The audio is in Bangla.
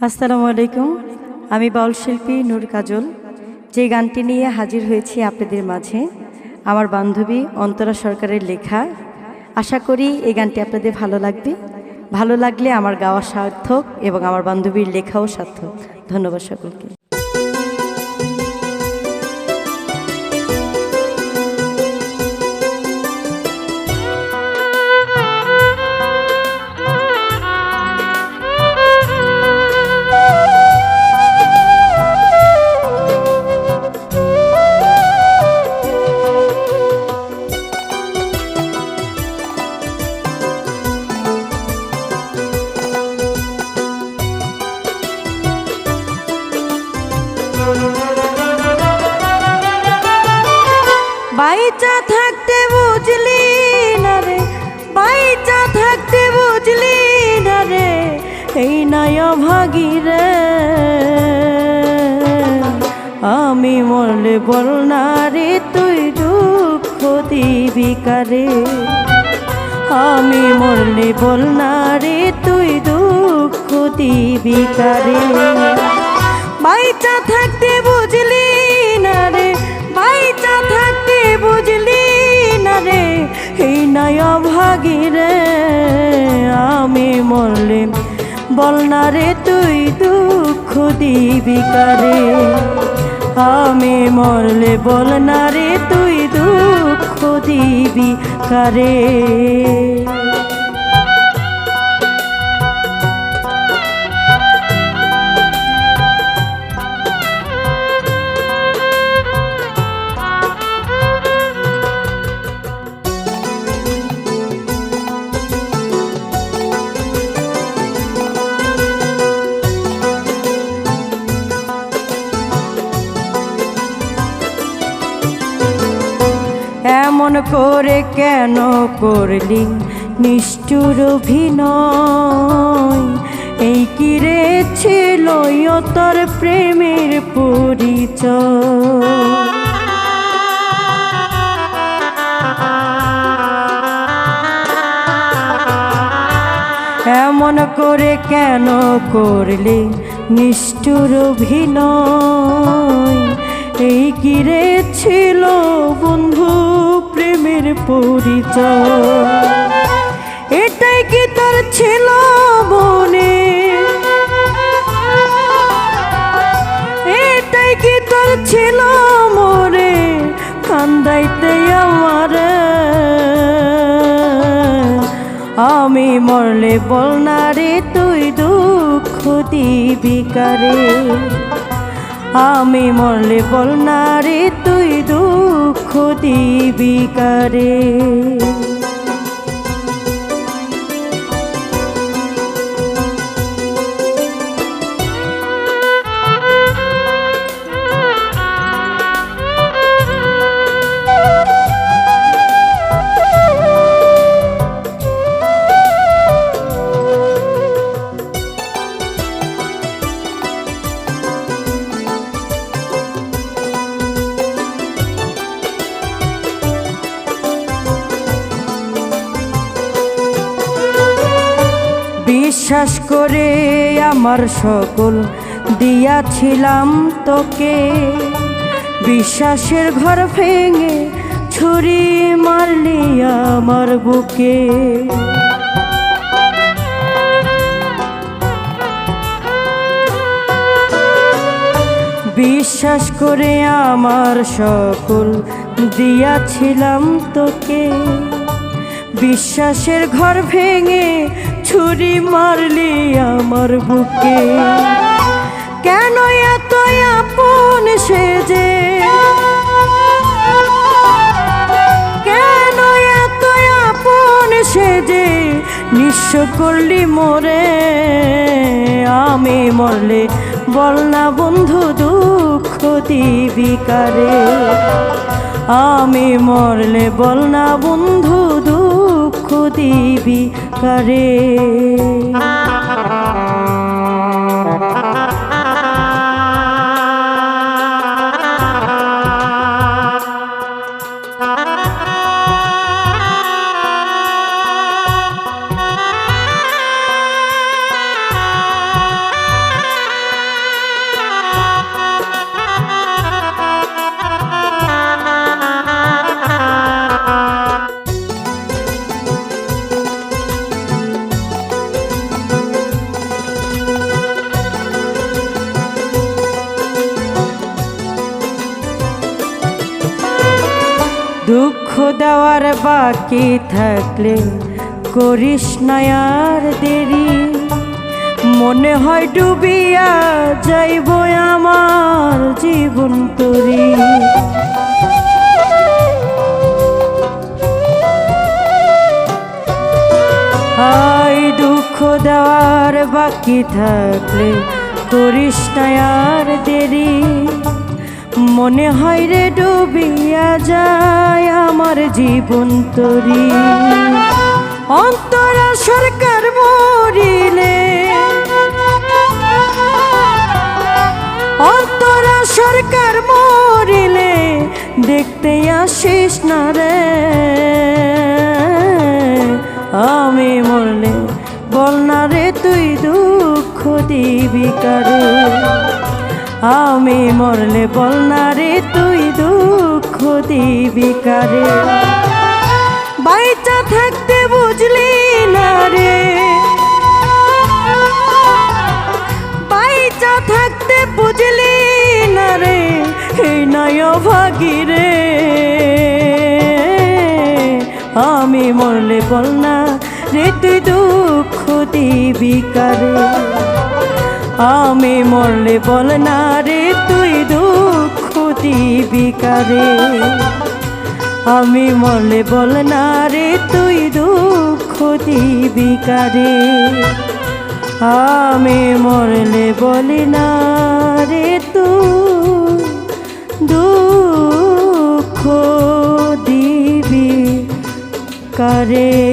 আসসালামু আলাইকুম। আমি বাউল শিল্পী নূর কাজল। যে গানটি নিয়ে হাজির হয়েছি আপনাদের মাঝে, আমার বান্ধবী অন্তরা সরকারের লেখা। আশা করি এই গানটি আপনাদের ভালো লাগবে। ভালো লাগলে আমার গাওয়া সার্থক এবং আমার বান্ধবীর লেখাও সার্থক। ধন্যবাদ সকলকে। নয় ভাগি রে আমি মরলে বল না রে তুই দুঃখ দিবি কারে? আমি মরলে বল না রে তুই দুঃখ দিবি কারে? বাইচা থাকতে বুঝলি না রে, বাইচা থাকতে বুঝলি না রে, এই নয় ভাগি বল না রে তুই দুঃখ দিবি কারে? আমি মরলে বল না রে তুই দুঃখ দিবি কারে? এমন করে কেন করলি? নিষ্ঠুর অভিনয়। এই কিরে ছিল তোর প্রেমের পরিচয়? এমন করে কেন করলে? নিষ্ঠুর অভিনয়। এই কিরে ছিল বন্ধু প্রেমের পরিচয়। এটাই কি তোর ছিল মনে? এটাই কি তোর ছিল মরে কান্দাইতে আমার আমি মরলে বল না রে, তুই দুঃখ দিবি কারে? আমি মরলে বল না তুই দুঃখ দিবি কারে? বিশ্বাস করে আমার সকল দিয়াছিলাম তোকে। বিশ্বাসের ঘর ভেঙে ছুরি মারলি আমার বুকে। বিশ্বাস করে আমার সকল দিয়াছিলাম তোকে। বিশ্বাসের ঘর ভেঙে ছুরি মারলি আমার বুকে। কেন এত আপন সেজে কেন এত আপন সেজে নিঃস্ব করলি মোরে, আমি মরলে বল না বন্ধু, দুঃখ দিবি কারে? আমি মরলে বল না বন্ধু, দুঃখ দিবি কারে? দেওয়ার বাকি থাকলে করিস না আর দেরি। মনে হয় ডুবিয়া যাইব আমার জীবন তরি। আই দুঃখ দেওয়ার বাকি থাকলে করিস না আর দেরি। মনে হয় রে ডুবিয়া যায় আমার জীবন তরি। অন্তরা সরকার মরিলে। অন্তরা সরকার মরিলে দেখতে আসিস না রে। আমি মরলে বল না রে তুই দুঃখ দিবি কারে? আমি মরলে বল না রে, তুই দুঃখ দিবি কারে? বাইচা থাকতে বুঝলি না রে। বাইচা থাকতে বুঝলি না রে, এই নয় ভাগি রে। আমি মরলে বল না রে, তুই দুঃখ দিবি কারে? আমি মরলে বল না রে, তুই দুঃখ দিবি কারে? আমি মরলে বল না রে, তুই দুঃখ দিবি কারে? আমি মরলে বলি না রে, তুই দুঃখ দিবি করে?